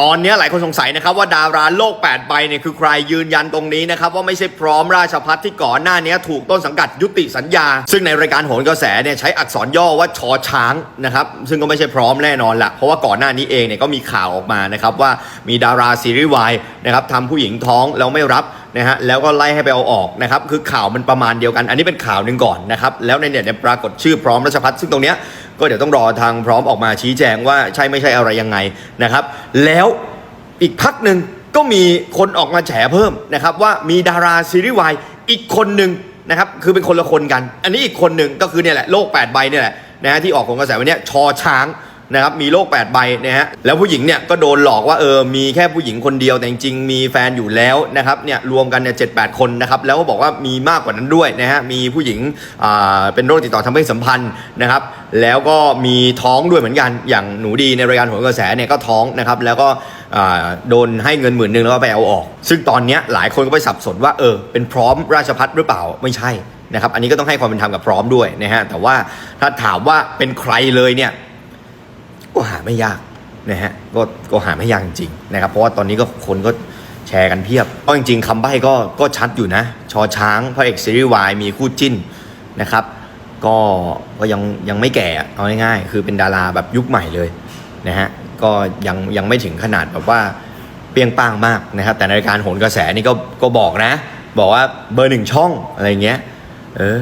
ตอนนี้หลายคนสงสัยนะครับว่าดาราโลก 8 ใบเนี่ยคือใครยืนยันตรงนี้นะครับว่าไม่ใช่พร้อมราชพัฒที่ก่อนหน้านี้ถูกต้นสังกัดยุติสัญญา ซึ่งในรายการโหนกระแสเนี่ยใช้อักษรย่อว่าชอช้างนะครับซึ่งก็ไม่ใช่พร้อมแน่นอนละเพราะว่าก่อนหน้านี้เองเนี่ยก็มีข่าวออกมานะครับว่ามีดาราซีรีส์วายนะครับทำผู้หญิงท้องแล้วไม่รับ นะฮะแล้วก็ไล่ให้ไปเอาออกนะครับคือข่าวมันประมาณเดียวกัน อันนี้เป็นข่าวหนึ่งก่อนนะครับแล้วในเน็ตเนี่ยปรากฏชื่อพร้อมราชพัฒน์ซึ่งตรงเนี้ยก็เดี๋ยวต้องรอทางพร้อมออกมาชี้แจงว่าใช่ไม่ใช่อะไรยังไงนะครับ แล้วอีกพักหนึ่งก็มีคนออกมาแฉเพิ่มนะครับว่ามีดาราซีรีส์วายอีกคนหนึ่งนะครับคือเป็นคนละคนกัน อันนี้อีกคนหนึ่งก็คือเนี่ยแหละโลก8ใบเนี่ยแหละนะฮะที่ออกของกระแสวันเนี้ยชอช้าง นะครับมีโลก8ใบนะฮะแล้วผู้หญิงเนี่ยก็โดนหลอกว่าเออมีแค่ผู้หญิงคนเดียวแต่จริงๆมีแฟนอยู่แล้วนะครับเนี่ยรวมกันเนี่ยเจ็ดแปดคนนะครับแล้วก็บอกว่ามีมากกว่านั้นด้วยนะฮะมีผู้หญิงอ่าเป็นโรคติดต่อทางเพศสัมพันธ์นะครับแล้วก็มีท้องด้วยเหมือนกันอย่างหนูดีในรายการโหนกระแสเนี่ยก็ท้องนะครับแล้วก็อ่าโดนให้เงินหมื่นหนึ่งแล้วก็ไปเอาออก ซึ่งตอนเนี้ยหลายคนก็ไปสับสนว่าเออเป็นพร้อมราชพัฒหรือเปล่าไม่ใช่นะครับอันนี้ก็ต้องให้ความเป็นธรรมกับพร้อมด้วยนะฮะแต่ว่าถ้าถามว่าเป็นใครเลยเนี่ย หาไม่ยากนะฮะก็ก็หาไม่ยากจริงๆนะครับเพราะว่าตอนนี้ก็คนก็แชร์กันเพียบก็จริง ๆคำใบ้ก็ก็ชัดอยู่นะ ชอช้างพระเอกซีรีส์วายมีคู่จิ้นนะครับก็ก็ยังยังไม่แก่เอาง่ายๆคือเป็นดาราแบบยุคใหม่เลยนะฮะก็ยังยังไม่ถึงขนาดแบบว่าเปรี้ยงป้างมากนะครับแต่ในรายการโหนกระแสนี่ก็ก็บอกนะ บอกว่าเบอร์หนึ่งช่องอะไรเงี้ยเออ